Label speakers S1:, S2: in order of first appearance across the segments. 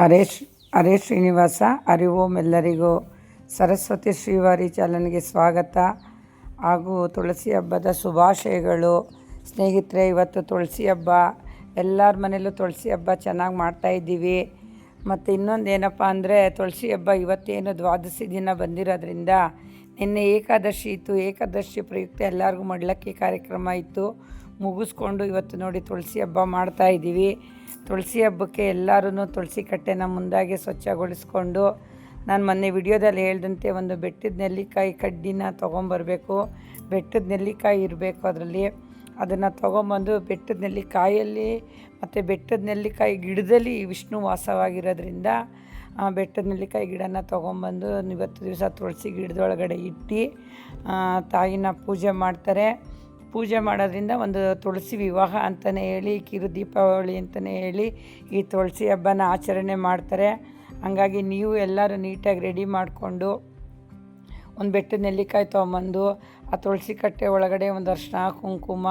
S1: ಹರೇಶ್ ಹರೇಶ್ ಶ್ರೀನಿವಾಸ ಅರಿವೋಮ್ ಎಲ್ಲರಿಗೂ ಸರಸ್ವತಿ ಶ್ರೀವಾರಿ ಚಾಲನೆಗೆ ಸ್ವಾಗತ. ಹಾಗೂ ತುಳಸಿ ಹಬ್ಬದ ಶುಭಾಶಯಗಳು. ಸ್ನೇಹಿತರೆ, ಇವತ್ತು ತುಳಸಿ ಹಬ್ಬ. ಎಲ್ಲರ ಮನೇಲೂ ತುಳಸಿ ಹಬ್ಬ ಚೆನ್ನಾಗಿ ಮಾಡ್ತಾಯಿದ್ದೀವಿ ಮತ್ತು ಇನ್ನೊಂದು ಏನಪ್ಪ ಅಂದರೆ, ತುಳಸಿ ಹಬ್ಬ ಇವತ್ತೇನು ದ್ವಾದಶಿ ದಿನ ಬಂದಿರೋದ್ರಿಂದ ನಿನ್ನೆ ಏಕಾದಶಿ ಇತ್ತು. ಏಕಾದಶಿ ಪ್ರಯುಕ್ತ ಎಲ್ಲರಿಗೂ ಮಡ್ಲಕ್ಕಿ ಕಾರ್ಯಕ್ರಮ ಇತ್ತು. ಮುಗಿಸ್ಕೊಂಡು ಇವತ್ತು ನೋಡಿ ತುಳಸಿ ಹಬ್ಬ ಮಾಡ್ತಾ ಇದ್ದೀವಿ. ತುಳಸಿ ಹಬ್ಬಕ್ಕೆ ಎಲ್ಲರೂ ತುಳಸಿ ಕಟ್ಟೆನ ಮುಂದಾಗಿ ಸ್ವಚ್ಛಗೊಳಿಸ್ಕೊಂಡು ನಾನು ಮೊನ್ನೆ ವಿಡಿಯೋದಲ್ಲಿ ಹೇಳ್ದಂತೆ ಒಂದು ಬೆಟ್ಟದ ನೆಲ್ಲಿಕಾಯಿ ಕಡ್ಡಿನ ತೊಗೊಂಬರ್ಬೇಕು. ಬೆಟ್ಟದ ನೆಲ್ಲಿಕಾಯಿ ಇರಬೇಕು ಅದರಲ್ಲಿ. ಅದನ್ನು ತೊಗೊಂಬಂದು ಬೆಟ್ಟದ ನೆಲ್ಲಿಕಾಯಲ್ಲಿ ಮತ್ತು ಬೆಟ್ಟದ ನೆಲ್ಲಿಕಾಯಿ ಗಿಡದಲ್ಲಿ ವಿಷ್ಣು ವಾಸವಾಗಿರೋದ್ರಿಂದ ಬೆಟ್ಟದ ನೆಲ್ಲಿಕಾಯಿ ಗಿಡನ ತೊಗೊಂಬಂದು ಇವತ್ತು ದಿವಸ ತುಳಸಿ ಗಿಡದೊಳಗಡೆ ಇಟ್ಟು ತಾಯಿನ ಪೂಜೆ ಮಾಡ್ತಾರೆ. ಪೂಜೆ ಮಾಡೋದ್ರಿಂದ ಒಂದು ತುಳಸಿ ವಿವಾಹ ಅಂತಲೇ ಹೇಳಿ, ಕಿರು ದೀಪಾವಳಿ ಅಂತಲೇ ಹೇಳಿ ಈ ತುಳಸಿ ಹಬ್ಬನ ಆಚರಣೆ ಮಾಡ್ತಾರೆ. ಹಂಗಾಗಿ ನೀವು ಎಲ್ಲರೂ ನೀಟಾಗಿ ರೆಡಿ ಮಾಡಿಕೊಂಡು ಒಂದು ಬೆಟ್ಟದ ನೆಲ್ಲಿಕಾಯಿ ತೊಗೊಂಬಂದು, ಆ ತುಳಸಿ ಕಟ್ಟೆ ಒಳಗಡೆ ಒಂದು ಅರ್ಶಿನ ಕುಂಕುಮ,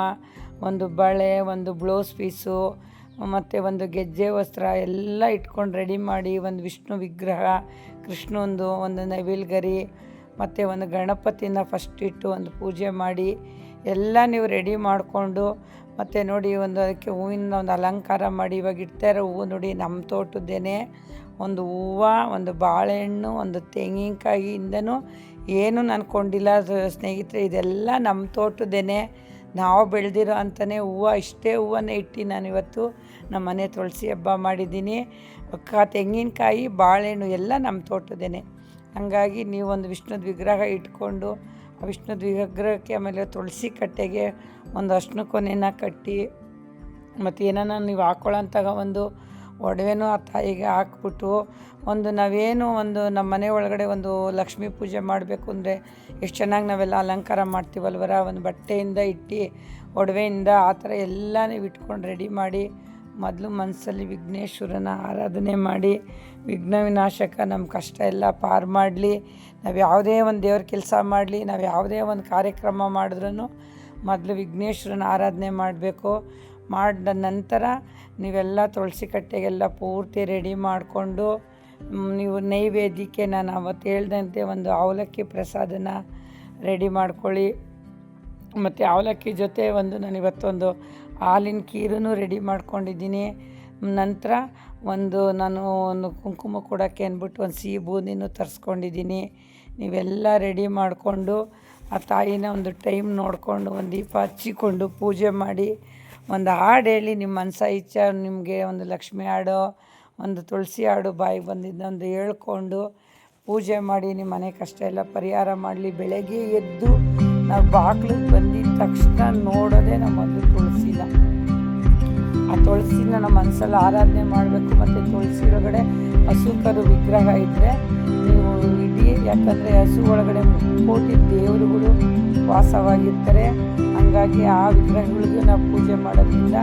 S1: ಒಂದು ಬಳೆ, ಒಂದು ಬ್ಲೌಸ್ ಪೀಸು, ಮತ್ತು ಒಂದು ಗೆಜ್ಜೆ ವಸ್ತ್ರ ಎಲ್ಲ ಇಟ್ಕೊಂಡು ರೆಡಿ ಮಾಡಿ ಒಂದು ವಿಷ್ಣು ವಿಗ್ರಹ ಕೃಷ್ಣಂದು ಒಂದು ನವಿಲ್ಗರಿ, ಮತ್ತು ಒಂದು ಗಣಪತಿನ ಫಸ್ಟ್ ಇಟ್ಟು ಒಂದು ಪೂಜೆ ಮಾಡಿ ಎಲ್ಲ ನೀವು ರೆಡಿ ಮಾಡಿಕೊಂಡು ಮತ್ತು ನೋಡಿ ಒಂದು ಅದಕ್ಕೆ ಹೂವಿನ ಒಂದು ಅಲಂಕಾರ ಮಾಡಿ, ಇವಾಗ ಇಡ್ತಾ ಇರೋ ಹೂವು ನೋಡಿ ನಮ್ಮ ತೋಟದ್ದೇನೆ. ಒಂದು ಹೂವು, ಒಂದು ಬಾಳೆಹಣ್ಣು, ಒಂದು ತೆಂಗಿನಕಾಯಿಯಿಂದನೂ ಏನು ನಾನು ಕೊಂಡಿಲ್ಲ. ಸ್ನೇಹಿತರೆ, ಇದೆಲ್ಲ ನಮ್ಮ ತೋಟದ್ದೇನೆ. ನಾವು ಬೆಳೆದಿರೋ ಅಂತಲೇ ಹೂವು, ಇಷ್ಟೇ ಹೂವನ್ನು ಇಟ್ಟು ನಾನು ಇವತ್ತು ನಮ್ಮ ಮನೆ ತುಳಸಿ ಹಬ್ಬ ಮಾಡಿದ್ದೀನಿ. ಕ ತೆಂಗಿನಕಾಯಿ, ಬಾಳೆಹಣ್ಣು ಎಲ್ಲ ನಮ್ಮ ತೋಟದ್ದೇನೆ. ಹಾಗಾಗಿ ನೀವೊಂದು ವಿಷ್ಣುದ ವಿಗ್ರಹ ಇಟ್ಕೊಂಡು ವಿಷ್ಣುದ ವಿಗ್ರಹಕ್ಕೆ ಆಮೇಲೆ ತುಳಸಿ ಕಟ್ಟೆಗೆ ಒಂದು ಅಷ್ಟು ಕೊನೆಯನ್ನು ಕಟ್ಟಿ, ಮತ್ತು ಏನನ್ನ ನೀವು ಹಾಕ್ಕೊಳ್ಳೋಂತಹ ಒಂದು ಒಡವೆನೂ ಆ ತಾಯಿಗೆ ಹಾಕ್ಬಿಟ್ಟು ಒಂದು ನಾವೇನು ಒಂದು ನಮ್ಮ ಮನೆ ಒಳಗಡೆ ಒಂದು ಲಕ್ಷ್ಮೀ ಪೂಜೆ ಮಾಡಬೇಕು ಅಂದರೆ ಎಷ್ಟು ಚೆನ್ನಾಗಿ ನಾವೆಲ್ಲ ಅಲಂಕಾರ ಮಾಡ್ತೀವಲ್ವರ? ಒಂದು ಬಟ್ಟೆಯಿಂದ ಇಟ್ಟು, ಒಡವೆಯಿಂದ ಆ ಥರ ಎಲ್ಲ ನೀವು ಇಟ್ಕೊಂಡು ರೆಡಿ ಮಾಡಿ ಮೊದಲು ಮನಸ್ಸಲ್ಲಿ ವಿಘ್ನೇಶ್ವರನ ಆರಾಧನೆ ಮಾಡಿ, ವಿಘ್ನ ವಿನಾಶಕ ನಮ್ಮ ಕಷ್ಟ ಎಲ್ಲ ಪಾರು ಮಾಡಲಿ, ನಾವು ಯಾವುದೇ ಒಂದು ದೇವ್ರ ಕೆಲಸ ಮಾಡಲಿ, ನಾವು ಯಾವುದೇ ಒಂದು ಕಾರ್ಯಕ್ರಮ ಮಾಡಿದ್ರೂ ಮೊದಲು ವಿಘ್ನೇಶ್ವರನ ಆರಾಧನೆ ಮಾಡಬೇಕು. ಮಾಡಿದ ನಂತರ ನೀವೆಲ್ಲ ತುಳಸಿ ಕಟ್ಟೆಗೆಲ್ಲ ಪೂರ್ತಿ ರೆಡಿ ಮಾಡಿಕೊಂಡು ನೀವು ನೈವೇದ್ಯಕ್ಕೆ ನಾನು ಅವತ್ತು ಹೇಳ್ದಂತೆ ಒಂದು ಅವಲಕ್ಕಿ ಪ್ರಸಾದನ ರೆಡಿ ಮಾಡ್ಕೊಳ್ಳಿ. ಮತ್ತು ಅವಲಕ್ಕಿ ಜೊತೆ ಒಂದು ನಾನು ಇವತ್ತೊಂದು ಹಾಲಿನ ಖೀರನ್ನು ರೆಡಿ ಮಾಡ್ಕೊಂಡಿದ್ದೀನಿ. ನಂತರ ಒಂದು ನಾನು ಒಂದು ಕುಂಕುಮ ಕೊಡೋಕ್ಕೆ ಅಂದ್ಬಿಟ್ಟು ಒಂದು ಸಿಹಿ ಬೂಂದಿನೂ ತರಿಸ್ಕೊಂಡಿದ್ದೀನಿ. ನೀವೆಲ್ಲ ರೆಡಿ ಮಾಡಿಕೊಂಡು ಆ ತಾಯಿನ ಒಂದು ಟೈಮ್ ನೋಡಿಕೊಂಡು ಒಂದು ದೀಪ ಹಚ್ಚಿಕೊಂಡು ಪೂಜೆ ಮಾಡಿ ಒಂದು ಹಾಡು ಹೇಳಿ ನಿಮ್ಮ ಮನಸ ಇಚ್ಛ ನಿಮಗೆ ಒಂದು ಲಕ್ಷ್ಮಿ ಹಾಡು, ಒಂದು ತುಳಸಿ ಹಾಡು ಬಾಯಿಗೆ ಬಂದಿದ್ದೊಂದು ಹೇಳ್ಕೊಂಡು ಪೂಜೆ ಮಾಡಿ ನಿಮ್ಮ ಮನೆ ಕಷ್ಟ ಎಲ್ಲ ಪರಿಹಾರ ಮಾಡಲಿ. ಬೆಳಗ್ಗೆ ಎದ್ದು ನಾವು ಬಾಗ್ಲಿಗೆ ಬಂದಿದ್ದ ತಕ್ಷಣ ನೋಡೋದೇ ನಮ್ಮ ಮೊದಲು ತುಳಸಿನ. ಆ ತುಳಸಿನ ನಮ್ಮ ಮನಸ್ಸಲ್ಲಿ ಆರಾಧನೆ ಮಾಡಬೇಕು ಮತ್ತು ತುಳಸಿ ಒಳಗಡೆ ಹಸು ಕರು ವಿಗ್ರಹ ಇದ್ದರೆ ನೀವು ಇಡೀ ಯಾಕಂದರೆ ಹಸು ಒಳಗಡೆ ಕೋಟಿ ದೇವರುಗಳು ವಾಸವಾಗಿರ್ತಾರೆ. ಹಂಗಾಗಿ ಆ ವಿಗ್ರಹಗಳಿಗೂ ನಾವು ಪೂಜೆ ಮಾಡೋದ್ರಿಂದ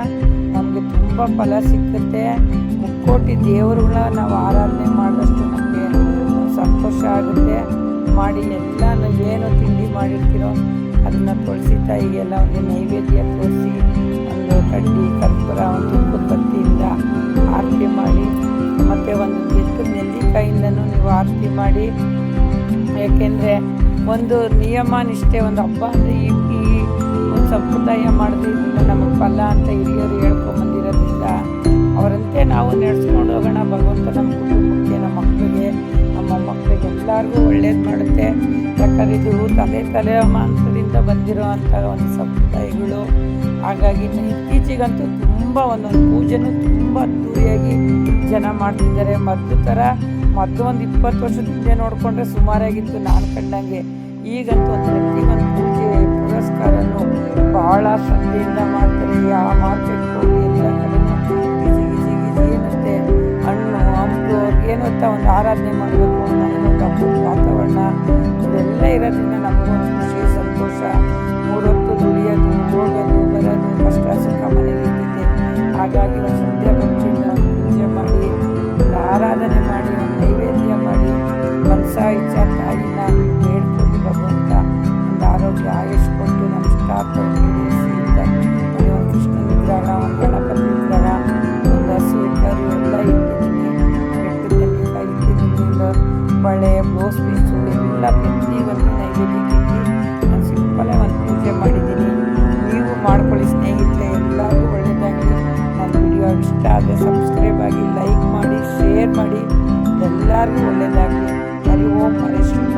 S1: ನಮಗೆ ತುಂಬ ಫಲ ಸಿಕ್ಕುತ್ತೆ. ಮುಕ್ಕೋಟಿ ದೇವರುಗಳ ನಾವು ಆರಾಧನೆ ಮಾಡಿದಷ್ಟು ನಮಗೆ ಸಂತೋಷ ಆಗುತ್ತೆ. ಮಾಡಿ ಎಲ್ಲ ನಾವು ಏನು ತಿಂಡಿ ಮಾಡಿರ್ತೀರೋ ಅದನ್ನು ತುಳಸಿ ತಾಯಿಗೆಲ್ಲ ಒಂದು ನೈವೇದ್ಯ ತೋರಿಸಿ, ಒಂದು ಕಡ್ಡಿ, ಕರ್ಪೂರ, ಒಂದು ಉತ್ಪತ್ತಿಯಿಂದ ಆರತಿ ಮಾಡಿ, ಮತ್ತು ಒಂದು ಎಷ್ಟು ನೆಲ್ಲಿಕಾಯಿಂದನೂ ನೀವು ಆರತಿ ಮಾಡಿ. ಯಾಕೆಂದರೆ ಒಂದು ನಿಯಮ ನಿಷ್ಠೆ ಒಂದು ಹಬ್ಬ ಅಂದರೆ ಈ ಸಂಪ್ರದಾಯ ಮಾಡಿದ್ರಿಂದ ನಮಗೆ ಫಲ ಅಂತ ಹಿರಿಯರು ಹೇಳ್ಕೊಂಬಂದಿರೋದ್ರಿಂದ ಅವರಂತೆ ನಾವು ನಡೆಸ್ಕೊಂಡು ಹೋಗೋಣ. ಭಗವಂತ ನಮ್ಮ ಕುಟುಂಬಕ್ಕೆ, ನಮ್ಮ ಮಕ್ಕಳಿಗೆ ನಮ್ಮ ಮಕ್ಕಳಿಗೆ ಎಲ್ಲರಿಗೂ ಒಳ್ಳೇದು ಮಾಡುತ್ತೆ. ಯಾಕಂದರೆ ಇದು ತಲೆ ತಲೆಮಾಂಸದಿಂದ ಬಂದಿರೋ ಅಂಥ ಒಂದು ಸಂಪ್ರದಾಯಗಳು. ಹಾಗಾಗಿ ಇತ್ತೀಚೆಗಂತೂ ತುಂಬ ಒಂದೊಂದು ಪೂಜೆನೂ ತುಂಬ ಅದ್ದೂರಿಯಾಗಿ ಜನ ಮಾಡ್ತಿದ್ದಾರೆ. ಮದ್ದು ಥರ ಮೊದಲು ಒಂದು ಇಪ್ಪತ್ತು ವರ್ಷದ ಹಿಂದೆ ನೋಡಿಕೊಂಡ್ರೆ ಸುಮಾರಾಗಿತ್ತು ನಾನು ಕಂಡಂಗೆ. ಈಗಂತೂ ಒಂದು ಪ್ರತಿಯೊಂದು ಪೂಜೆ ಪುರಸ್ಕಾರನೂ ಭಾಳ ಶ್ರದ್ಧೆಯಿಂದ ಮಾಡ್ತಾರೆ. ಯಾವ ಮಾರ್ಕೆಟ್ಗೆ ಹೋಗಿ ಎಲ್ಲ ಕಡೆನೂ ಅಂತ ಒಂದು ಆರಾಧನೆ ಮಾಡಬೇಕು ನಮಗೊಂದು ಹಬ್ಬದ ವಾತಾವರಣ. ಇದೆಲ್ಲ ಇರೋದ್ರಿಂದ ನಮಗೊಂದು ಖುಷಿ, ಸಂತೋಷ. ಮೂರೊತ್ತು ದುಡಿಯೋದು, ಹೋಗೋದು ಎಲ್ಲರಿಗೂ ಒಳ್ಳೆಯದಾಗಲಿ ಹರಿ ಓಂ ಹರೇಶ್ವರ